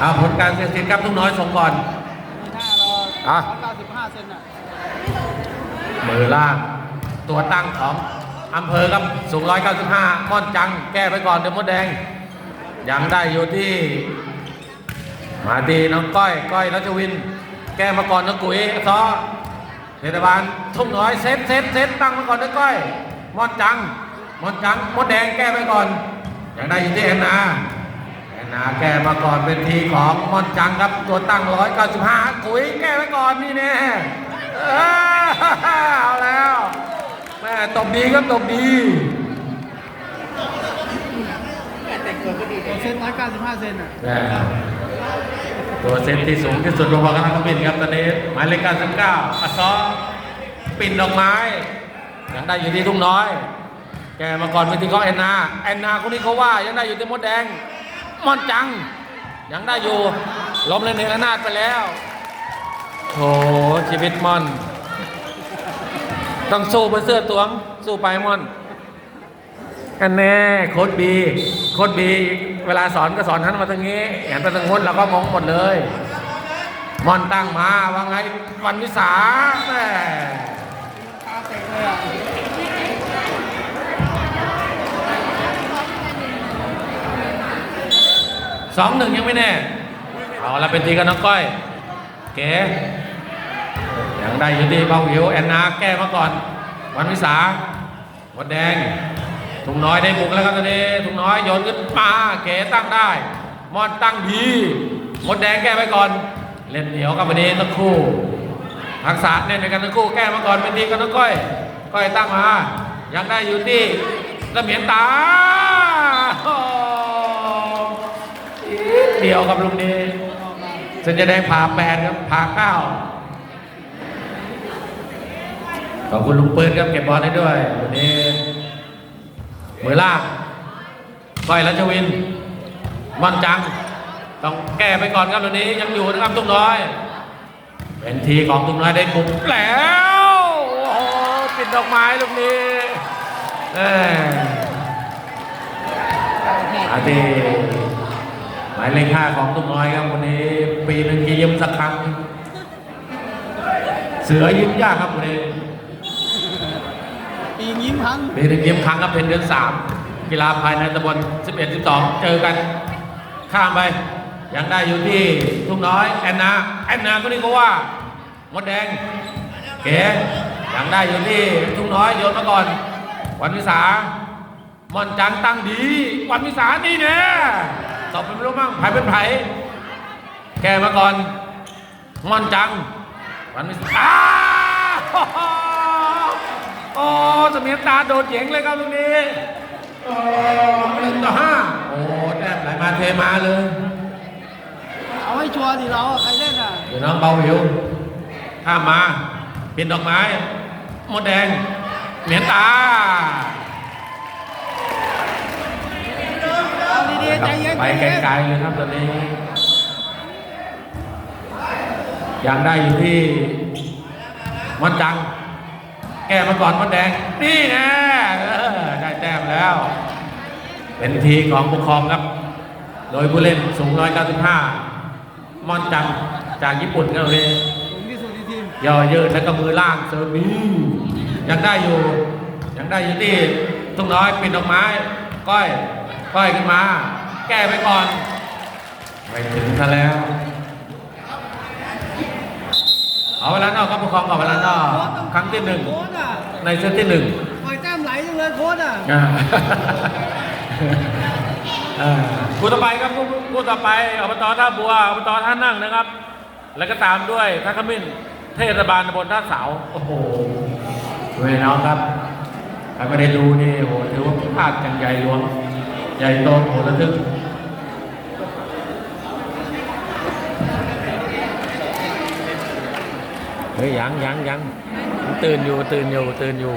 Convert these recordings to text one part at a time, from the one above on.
เอาผลการเสียสิทธิ์ครับทุกน้อยส่งก่อนมีหน้ารออะร้อยเก้าสิบห้าเซนน่ะมือล่าง ตัวตั้งของอำเภอครับสูง 195ม่อนจัง แก้ไปก่อนเดี๋ยวมดแดง ยังได้อยู่ที่ มาดีน้องก้อย ก้อยรัชวิน แก้มาก่อนน้องกุ๋ยซ้อเทศบาลทุ่งน้อยเซตเซตเซตตั้งมาก่อนน้องก้อยม่อนจังม่อนจังมดแดงแก้ไปก่อน ยังได้อยู่ที่แอนนาแอ นนาแก้มาก่อนเป็นทีของม่อนจังครับตัวตั้ง 195กุยแก้ไปก่อนนี่แน่เอาแล้วแม่ตบดีครับตบดีเซนร้อยเก้าสิบห้าเซนน่ะแม่ตัวเซตที่สูงที่สุดรวมกันทั้งบินครับตอนนี้หมายเลข99อัศอปิ่นดอกไม้ยังได้อยู่ที่ทุ่งน้อย แกมาก่อนเป็นที่เขาแอนนาแอนนาคนนี้เขาว่ายังได้อยู่ที่มดแดง มอนจัง ยังได้อยู่ล้มเลยหนึ่งอนาดไปแล้วโถชีวิตมอน ต้องสู้เพื่อเสื้อตวง สู้ไปมอนอันแน่โค้ดบีโค้ดบี เวลาสอนก็สอนท่านมาทางนี้เห็นไปทางโน้นเราก็มองหมดเลย มอนตั้งมาว่าไงวันวิสาแม่ สองหนึ่งยังไม่แน่ เอาละเป็นทีกันน้องก้อยเก๋ยังได้อยู่ที่เบาหิวแอนนาแก้มาก่อน วันวิสาหมดแดงถุงน้อยได้บุกแล้วครับตอนนี้ถุงน้อยโยนขึ้นมาเก๋ตั้งได้ มอนตั้งดีมดแดงแก้ไปก่อน เล่นเหนียวกับวันนี้ทั้งคู่ทักษะเล่นในกันทั้งคู่แก้มาก่อนเป็นทีกันน้องก้อย ก้อยตั้งมา ยังได้อยู่ที่เสมียนตา เดียวกับลุงนี้สัญญาแดงผ่าแปดครับผ่าเก้าขอบคุณลุงปืนครับเก็บบอลให้ด้วยวันนี้มือล่างก้อยรัชวินมันจัง ต้องแก้ไปก่อนครับวันนี้ยังอยู่นะครับตุ้งน้อย เป็นทีของตุ้งน้อยได้บุกแล้วโอ้โหปิดดอกไม้ลูกนี้เอ้ยอาทีห มายเลขห้าของตุ้งน้อยครับวันนี้ ปีหนึ่งจะยิ้มสักครั้ง เสือยิ้มยากครับวันนี้ปีนยิ้มพังปีหนึ่งยิ้มครั้งครับเป็นเดือนสามกีฬาภายในตำบล11 12 เจอกันข้ามไป ยังได้อยู่ที่ทุ่งน้อยแอนนาแอนนาก็นี่ก็ว่ามดแดงเก๋ยังได้อยู่ที่ทุ่งน้อยโยนมาก่อน วันวิสามอนจังตั้งดี วันวิสานี่เนี่ย ตอบเป็นไม่รู้มั่งไผเป็นไผแกมาก่อนมอนจังวันวิสาอ้าวโอ้เสมียนตาโดดเหยงเลยครับลูกนี้โอ้หนึ่งต่อห้าโอ้แต้มไหลมาเทมาเลยเอาให้ชัวร์ดิเราอะใครเล่นอะเดี๋ยวน้องเบาหิวข้ามมาเป็นดอกไม้มดแดงเหมียนตา เอา ดีๆใจเย็นไปไกลๆเลยครับตอนนี้ยังได้อยู่ที่มันจัง แก้มาก่อนมัดแดง นี่นะได้แต้มแล้ว เป็นทีของปกครองครับ โดยผู้เล่นสูง 195มอนจังจากญี่ปุ่นครับเลยสูงที่สุดในทีมย่อยืดแล้วก็มือล่างเซอร์บียังได้อยู่ ยังได้อยู่ที่ตุ้งน้อยปิดดอกไม้ ก้อย ก้อยขึ้นมา แก้ไปก่อนไม่ถึงซะแล้ว เอาเวลานอกครับผู้ปกครองเอาเวลานอกครั้งที่หนึ่ง โค้ดอะในเซตที่หนึ่ง ปล่อยแต้มไหลจังเลยโค้ดอะ อ่าอ่าคู่ต่อไปครับคู่คู่ต่อไปอบตท่าบัวอบตท่านั่งนะครับ แล้วก็ตามด้วยทักขมิ้นเทศบาลตำบลท่าเสาโอ้โหเวยน้องครับใครไม่ได้ดูนี่โอ้โหถือว่าพลาดอย่างใหญ่หลวง ใหญ่โตโหระทึกเฮ้ยยังยังยังตื่นอยู่ตื่นอยู่ตื่นอยู่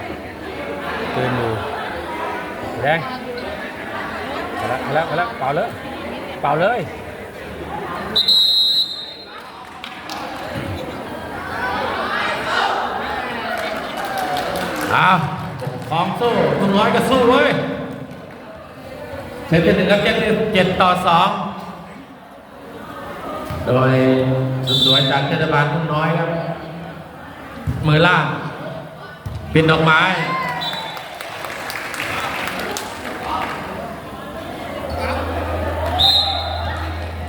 ตื่นอยู่แรงไปแล้วไปแล้วไปแล้วเป่าเลยเป่าเลยเอาของสู้คุณร้อยก็สู้เว้ย เซตที่หนึ่งครับเจ็ดเจ็ดต่อสองโดยสุดสวยจากเทศบาลทุ่งน้อยครับ มือล่างปินดอกไม้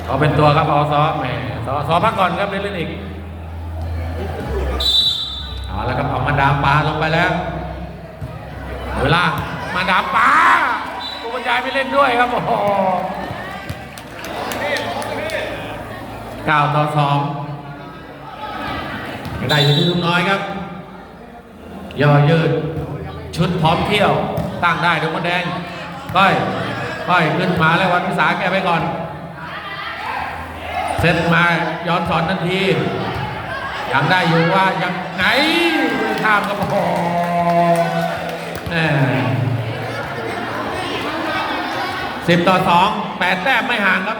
เอาเป็นตัวครับเอาซอแหมซอซอพักก่อนครับเล่นเล่นอีกเอาแล้วครับเอามาดามปลาลงไปแล้วเวลามาดามปลากูบรร ยายไม่เล่นด้วยครับโอ้โหเก้าต่อสองได้อยู่ที่ลุงน้อยครับ ย่อยืด ชุดพร้อมเที่ยว ตั้งได้ดวงมดแดงก้อยก้อยขึ้นมาแล้ววันพิสาแกไปก่อน เซตมาย้อนสอนทันทียังได้อยู่ว่ายังไงข้ามก็พอ สิบต่อสองแปดแต้มไม่ห่างครับ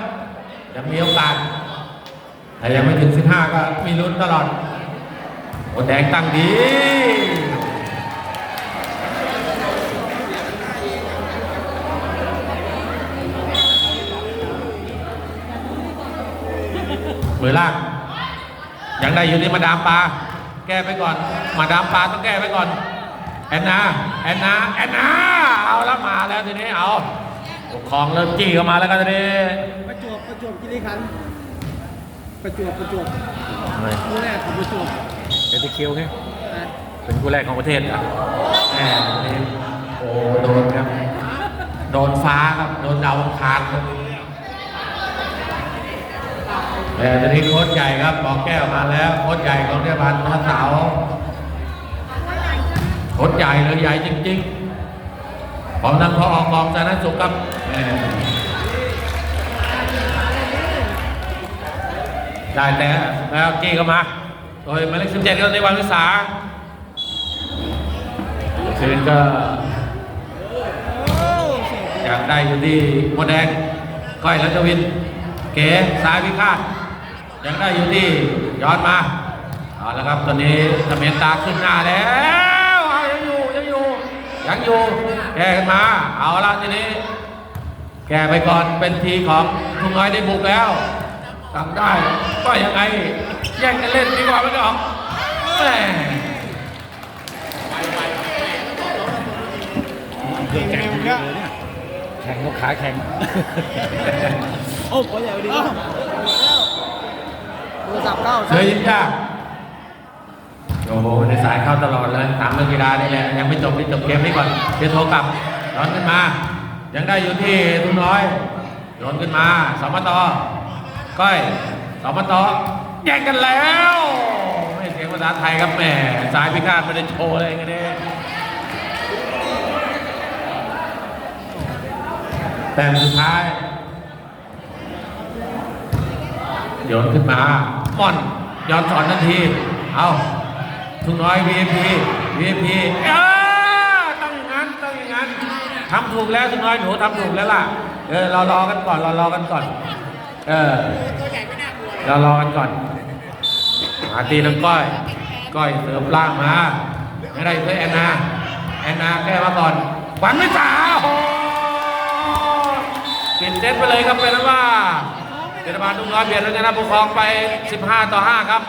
ยังมีโอกาสแต่ยังไม่ถึงสิบห้าก็มีลุ้นตลอดโอแดงตั้งดีมือล่างยังได้อยู่ที่มาดามปลาแก้ไปก่อน มาดามปลาต้องแก้ไปก่อนแอนนาแอนนาแอนนาเอาแล้วมาแล้วทีนี้เอา ปกครองเริ่มจี้เข้ามาแล้วกันทีนี้ประจวบประจวบคีรีขันธ์ประจวบประจวบคู่แรกของประจวบเป็นตะคิวไงนะเป็นคู่แรกของประเทศอะแหมนี่โอ้โดนครับ โดนฟ้าครับ โดนดาวอังคารครับแต่ตอนนี้โค้ชใหญ่ครับบอกแก้วมาแล้ว โค้ชใหญ่ของเทศบาลพระเสาโค้ชใหญ่เลยใหญ่จริง ๆ ผมนำพอออกกองสาธารณสุขครับได้แต่แล้วกี้เข้ามา โดยหมายเลขสิบเจ็ดก็ในวันวิสาคืนก็อยากได้อยู่ที่มดแดงก้อยรัชวิน เก๋สายพิฆาตอยังได้อยู่ที่ย้อนมาเอาละครับตอนนี้เมรตาขึ้นหน้าแล้วยังอยู่ยังอยู่ยังอยู่ แก้กันมา เอาละทีนี้ แก้ไปก่อนเป็นทีของทุ่งน้อยได้บุกแล้วทำได้ก็ยังไง แย่งกันเล่นดีกว่าไม่ได้ออกแม่เก่งเร็วเนี่ยแข่งก็ขาแข่งโอ้โหใหญ่ดีโทรศัพท์เข้าเสือยิ้มยาก โอ้โหในสายเข้าตลอดเลยตามเรื่องกีฬานี่แหละยังไม่จบที่จบเกมนี้ก่อนเดี๋ยวโทรกลับย้อนขึ้นมา ยังได้อยู่ที่ทุ่งน้อยโยนขึ้นมาสมตก้อยสมตแย่งกันแล้วไม่เสียงภาษาไทยครับแหมสายพิการไม่ได้โชว์อะไรกันเนี่ยแต้มสุดท้ายโยนขึ้นมาม่อนย้อนสอนทันที เอา ทุกน้อย VIP VIP เออต้องอย่างนั้นต้องอย่างนั้นทำถูกแล้วทุกน้อยหนูทำถูกแล้วล่ะ เออเรารอกันก่อนเรารอกันก่อน เออเรารอกันก่อนมาตีน้ำก้อยก้อยเสริมล่างมาไม่ได้เพื่อแอนนาแอนนาแก้มาก่อนขวัญไม่จ๋าโอ้โหปิดเซตไปเลยครับเป็นนั้นว่าเทศบาลทุ่งน้อยเบียดรัชนะปกครองไป 15 ต่อ 5 ครับ